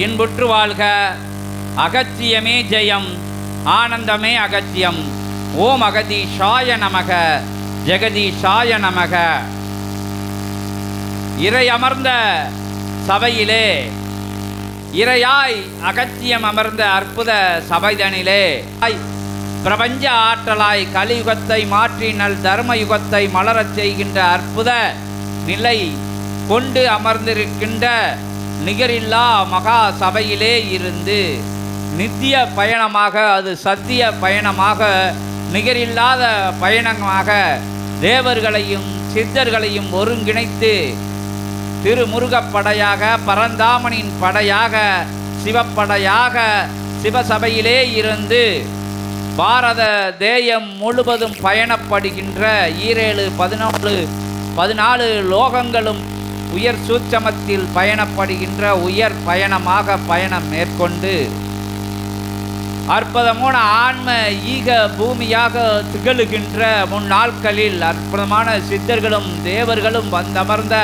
இன்புற்று வாழ்க. அகத்தியமே ஜெயம் ஆனந்தமே அகத்தியம் ஓம் அகதீஷாய நமக ஜெகதீஷாய நமக. இறை அமர்ந்த சபையிலே இறையாய் அகத்தியம் அமர்ந்த அற்புத சபைதனிலே பிரபஞ்ச ஆற்றலாய் கலியுகத்தை மாற்றி நல் தர்ம யுகத்தை மலரச் செய்கின்ற அற்புத நிலை கொண்டு அமர்ந்திருக்கின்ற நிகரில்லா மகா சபையிலே இருந்து நித்திய பயணமாக அது சத்திய பயணமாக நிகரில்லாத பயணமாக தேவர்களையும் சித்தர்களையும் ஒருங்கிணைத்து திருமுருகப் படையாக பரந்தாமனின் படையாக சிவப்படையாக சிவசபையிலே இருந்து பாரத தேயம் முழுவதும் பயணப்படுகின்ற ஈரேழு பதினாலு பதினாலு லோகங்களும் உயர் சூட்சமத்தில் பயணப்படுகின்ற உயர் பயணமாக பயணம் மேற்கொண்டு அற்புதமான ஆன்ம ஈக பூமியாக திகழுகின்ற முன்னாட்களில் அற்புதமான சித்தர்களும் தேவர்களும் வந்தமர்ந்த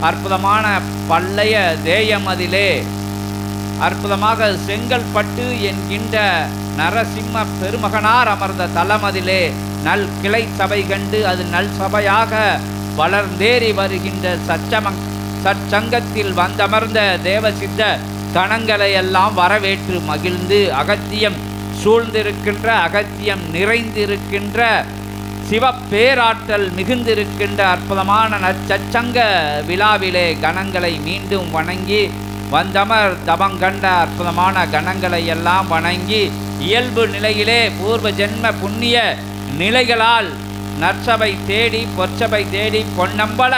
அற்புதமான பல்லைய தேயம் அதிலே. அற்புதமாக செங்கல்பட்டு என்கின்ற நரசிம்ம பெருமகனார் அமர்ந்த தலமதிலே நல் கிளை சபை கண்டு அது நல் சபையாக வளர்ந்தேறி வருகின்ற சச்சமங்க சற்சங்கத்தில் வந்தமர்ந்த தேவசித்த கணங்களை எல்லாம் வரவேற்று மகிழ்ந்து அகத்தியம் சூழ்ந்திருக்கின்ற அகத்தியம் நிறைந்திருக்கின்ற சிவப்பேராற்றல் மிகுந்திருக்கின்ற அற்புதமான நற்சச்சங்க விழாவிலே கணங்களை மீண்டும் வணங்கி வந்தமர் தபங்கண்ட அற்புதமான கணங்களை எல்லாம் வணங்கி இயல்பு நிலையிலே பூர்வ ஜென்ம புண்ணிய நிலைகளால் நற்சபை தேடி பொற்சபை தேடி பொன்னம்பல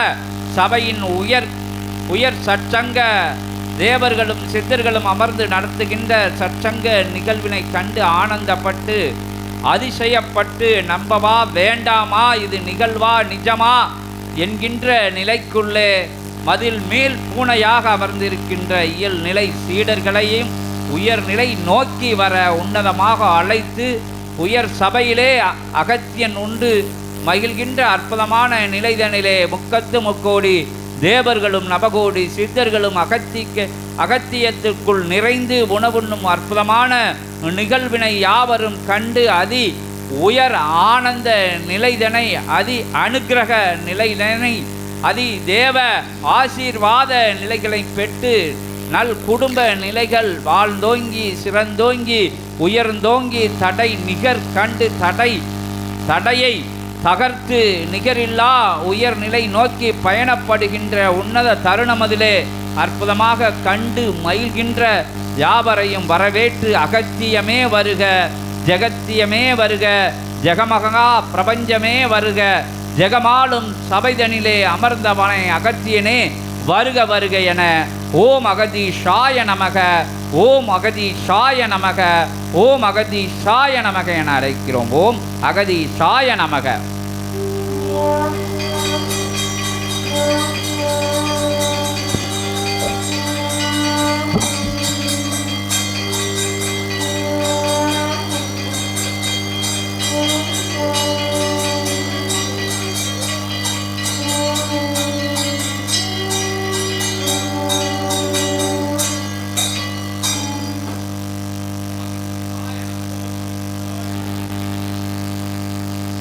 சபையின் உயர் உயர் சற்சங்க தேவர்களும் சித்தர்களும் அமர்ந்து நடத்துகின்ற சற்சங்க நிகழ்வினை கண்டு ஆனந்தப்பட்டு அதிசயப்பட்டு நம்பவா வேண்டாமா இது நிகழ்வா நிஜமா என்கின்ற நிலைக்குள்ளே மதில் மேல் பூனையாக அமர்ந்திருக்கின்ற இயல் நிலை சீடர்களையும் உயர்நிலை நோக்கி வர உன்னதமாக அழைத்து உயர் சபையிலே அகத்தியன் உண்டு மகிழ்கின்ற அற்புதமான நிலைதனிலே முக்கத்து முக்கோடி தேவர்களும் நவகோடி சித்தர்களும் அகத்திக்க அகத்தியத்திற்குள் நிறைந்து உணவுண்ணும் அற்புதமான நிகழ்வினை யாவரும் கண்டு அதி உயர் ஆனந்த நிலைதனை அதி அனுக்கிரக நிலைதனை அதி தேவ ஆசீர்வாத நிலைகளை பெற்று நல் குடும்ப நிலைகள் வாழ்ந்தோங்கி சிறந்தோங்கி உயர்ந்தோங்கி தடை நிகர் கண்டு தடை தடையை தகர்த்து நிகரில்லா உயர்நிலை நோக்கி பயணப்படுகின்ற உன்னத தருணம் அதிலே அற்புதமாக கண்டு மயில்கின்ற யாவரையும் வரவேற்று அகத்தியமே வருக ஜெகத்தியமே வருக ஜெகமகா பிரபஞ்சமே வருக ஜெகமாலும் சபைதனிலே அமர்ந்தவனை அகத்தியனே வருக வருக என ஓம் அகதீஷாய நமக ஓம் அகதீஷாய நமக ஓம் அகதீஷாய நமக என அழைக்கிறோம். ஓம் அகதீஷாய நமக.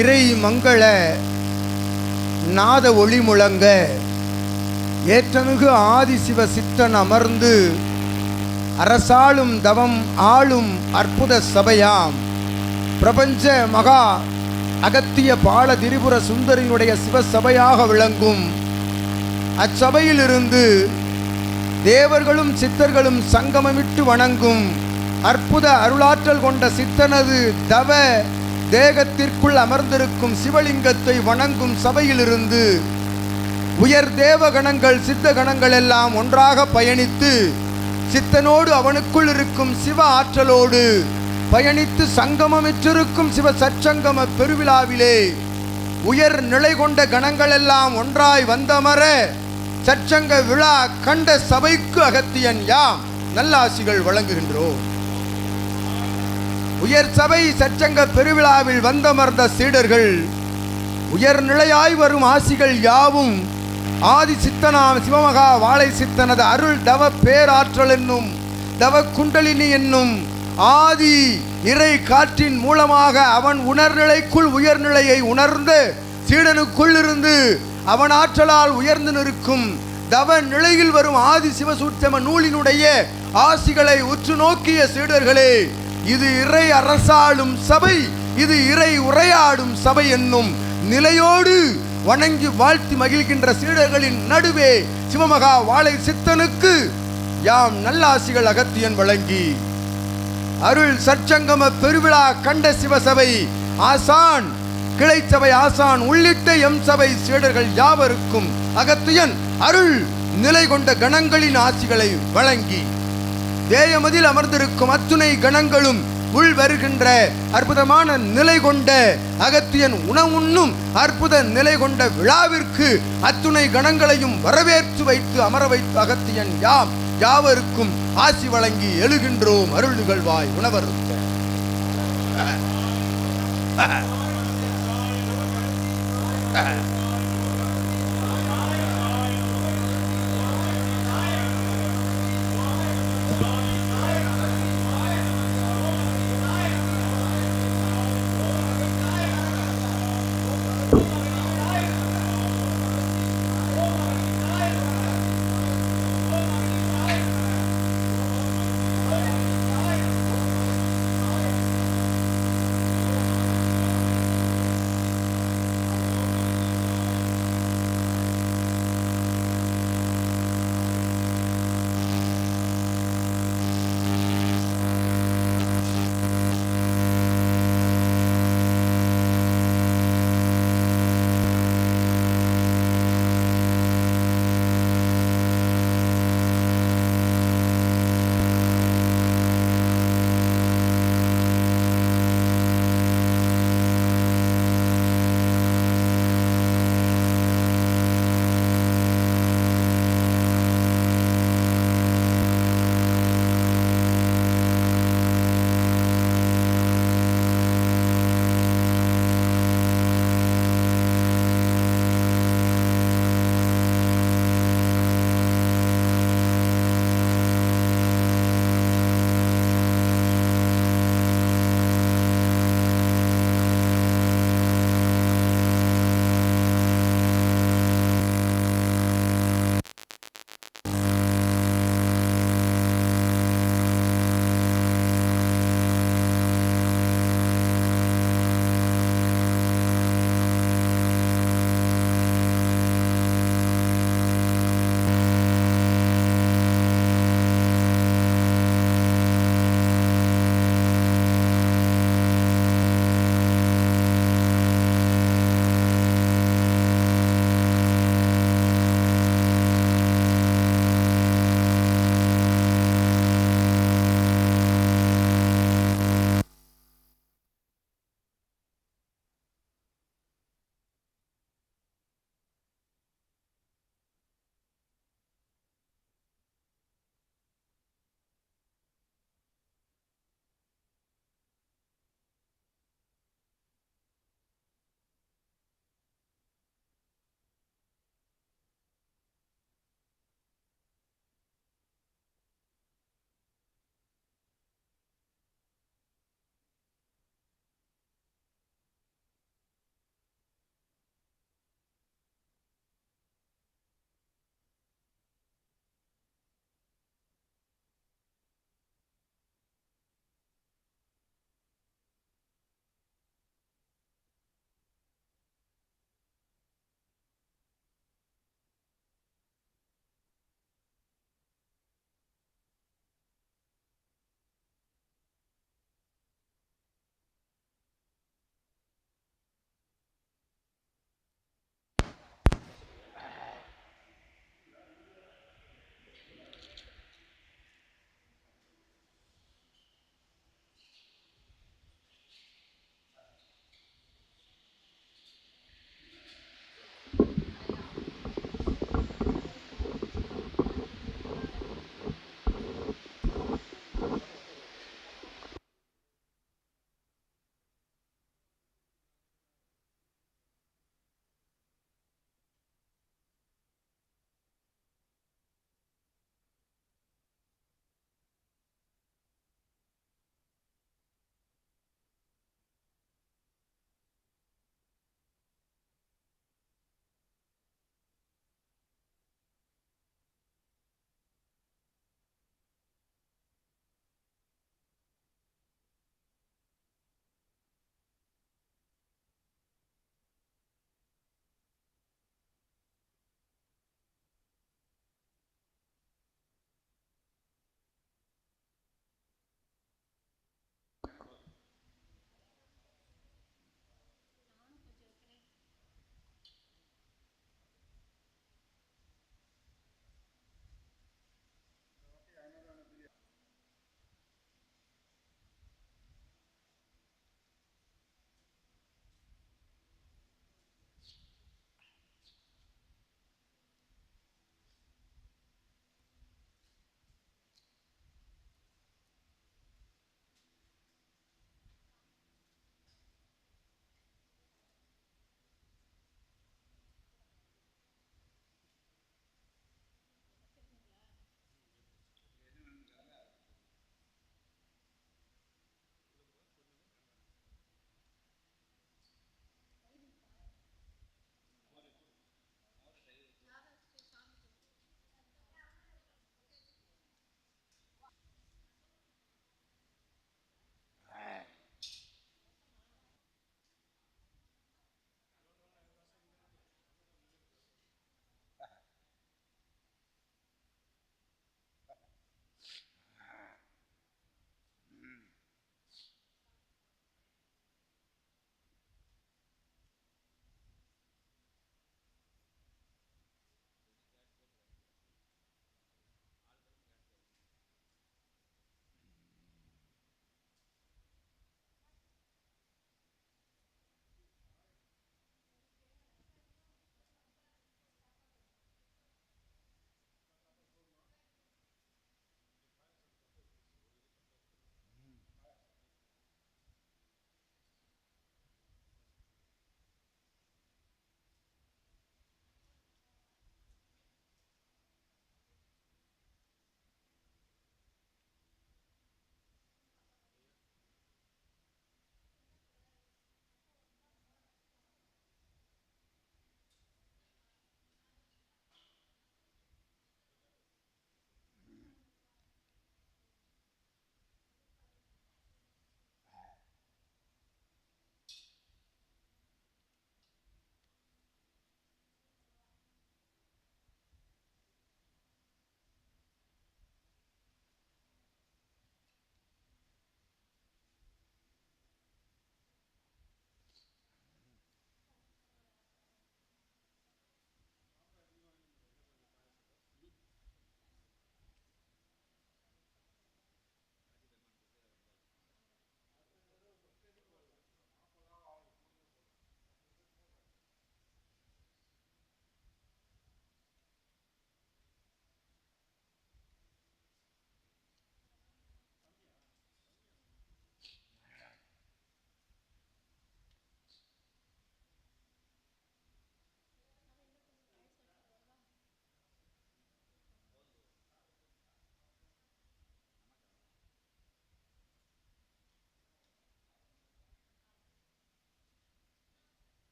இறை மங்கள நாத ஒளி முழங்க ஏற்றமிகு ஆதிசிவ சித்தன் அமர்ந்து அரசாளும் தவம் ஆளும் அற்புத சபையாம். பிரபஞ்ச மகா அகத்திய பால திரிபுர சுந்தரியினுடைய சிவசபையாக விளங்கும். அச்சபையிலிருந்து தேவர்களும் சித்தர்களும் சங்கமமிட்டு வணங்கும். அற்புத அருளாற்றல் கொண்ட சித்தனது தவ தேகத்திற்குள் அமர்ந்திருக்கும் சிவலிங்கத்தை வணங்கும் சபையிலிருந்து உயர் தேவ கணங்கள் சித்த கணங்கள் எல்லாம் ஒன்றாக பயணித்து சித்தனோடு அவனுக்குள் இருக்கும் சிவ ஆற்றலோடு பயணித்து சங்கமமிற்றிருக்கும் சிவ சற்சங்கம பெருவிழாவிலே உயர் நிலை கொண்ட கணங்கள் எல்லாம் ஒன்றாய் வந்தமர சற்சங்க விழா கண்ட சபைக்கு அகத்தியன் யாம்? நல்லாசிகள் வழங்குகின்றோம். உயர் சபை சச்சங்க பெருவிழாவில் வந்தமர்ந்த சீடர்கள் உயர்நிலையாய் வரும் ஆசிகள் யாவும் ஆதி சித்தனாம் சிவமகா வாழை சித்தனது அருள் தவ பேராற்றல் என்னும் தவ குண்டலினி என்னும் ஆதி இறை காற்றின் மூலமாக அவன் உணர்நிலைக்குள் உயர்நிலையை உணர்ந்து சீடனுக்குள் இருந்து அவன் ஆற்றலால் உயர்ந்து நிற்கும் தவ நிலையில் வரும் ஆதி சிவசூட்சம நூலினுடைய ஆசிகளை உற்று நோக்கிய சீடர்களே இது இறை அரசாளும் சபை இது இறை உரையாடும் சபை என்னும் நிலையோடு வணங்கி வாழ்த்தி மகிழ்கின்ற சீடர்களின் நடுவே சிவமகா வாழை சித்தனுக்கு யாம் நல்லாசிகள் அகத்தியன் வழங்கி அருள் சற்சங்கம பெருவிழா கண்ட சிவசபை ஆசான் கிளைச்சபை ஆசான் உள்ளிட்ட எம் சபை சீடர்கள் யாவருக்கும் அகத்தியன் அருள் நிலை கொண்ட கணங்களின் ஆசிகளை வழங்கி தேயமதில் அமர்ந்திருக்கும் அத்துணை கணங்களும் உள் வருகின்ற அற்புதமான நிலை கொண்ட அகத்தியன் உணவுண்ணும் அற்புத நிலை கொண்ட விழாவிற்கு அத்துணை கணங்களையும் வரவேற்று வைத்து அமர வைத்து அகத்தியன் யாம் யாவருக்கும் ஆசி வழங்கி எழுகின்றோம் அருள் நிகழ்வாய் உணவர் Uh-huh.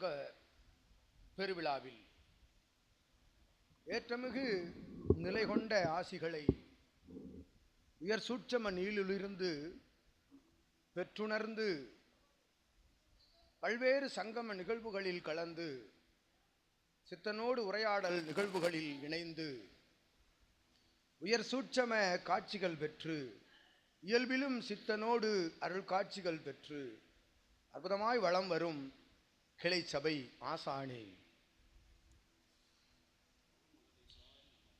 சங்க பெருவிழாவில் ஏற்றமிகு நிலை கொண்ட ஆசிகளை உயர் சூட்சம நீலிலிருந்து பெற்றுணர்ந்து பல்வேறு சங்கம நிகழ்வுகளில் கலந்து சித்தனோடு உரையாடல் நிகழ்வுகளில் இணைந்து உயர் சூட்சம காட்சிகள் பெற்று இயல்பிலும் சித்தனோடு அருள் காட்சிகள் பெற்று அற்புதமாய் வளம் வரும் கிளை சபை ஆசானி.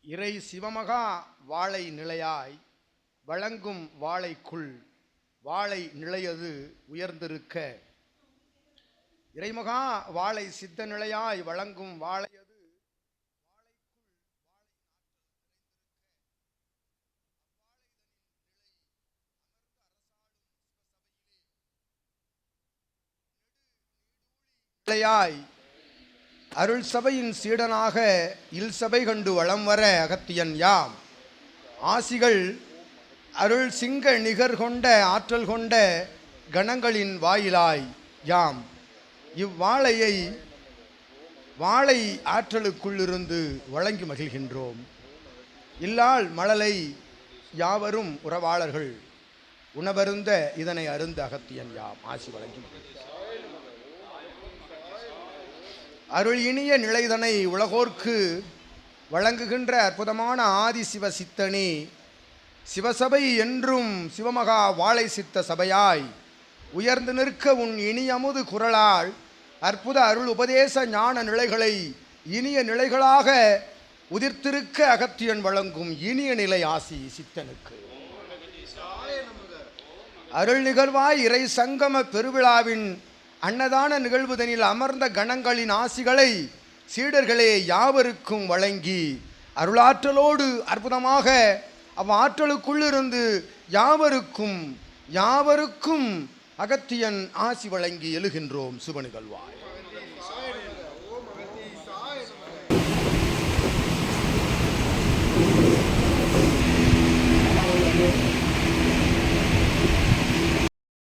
இறை சிவமகா வாழை நிலையாய் வழங்கும் வாழைக்குள் வாழை நிலையது உயர்ந்திருக்க. இறைமகா வாழை சித்த நிலையாய் வழங்கும் வாழை பிள்ளையாய் அருள் சபையின் சீடனாக இல் சபை கண்டு வளம் வர அகத்தியன் யாம். ஆசிகள் அருள் சிங்க நிகர் கொண்ட ஆற்றல் கொண்ட கணங்களின் வாயிலாய் யாம். இவ்வாழையை வாழை ஆற்றலுக்குள்ளிருந்து வழங்கி மகிழ்கின்றோம். இல்லால் மழலை யாவரும் உறவாளர்கள் உணவருந்த இதனை அருந்த அகத்தியன் யாம். ஆசி வழங்கி மகிழ்கிறோம். அருள் இனிய நிலைதனை உலகோர்க்கு வழங்குகின்ற அற்புதமான ஆதி சிவ சித்தனே சிவசபை என்றும் சிவமகா வாழை சித்த சபையாய் உயர்ந்து நிற்க உன் இனியமுது குரலால் அற்புத அருள் உபதேச ஞான நிலைகளை இனிய நிலைகளாக உதிர்த்திருக்க அகத்தியன் வழங்கும் இனிய நிலை ஆசி சித்தனுக்கு. அருள் நிகழ்வாய் இறை சங்கம பெருவிழாவின் அன்னதான நிகழ்வுதனில் அமர்ந்த கணங்களின் ஆசிகளை சீடர்களே யாவருக்கும் வழங்கி அருளாற்றலோடு அற்புதமாக அவ்வாற்றலுக்குள்ளிருந்து யாவருக்கும் யாவருக்கும் அகத்தியன் ஆசி வழங்கி எழுகின்றோம் சுபநிகழ்வாய்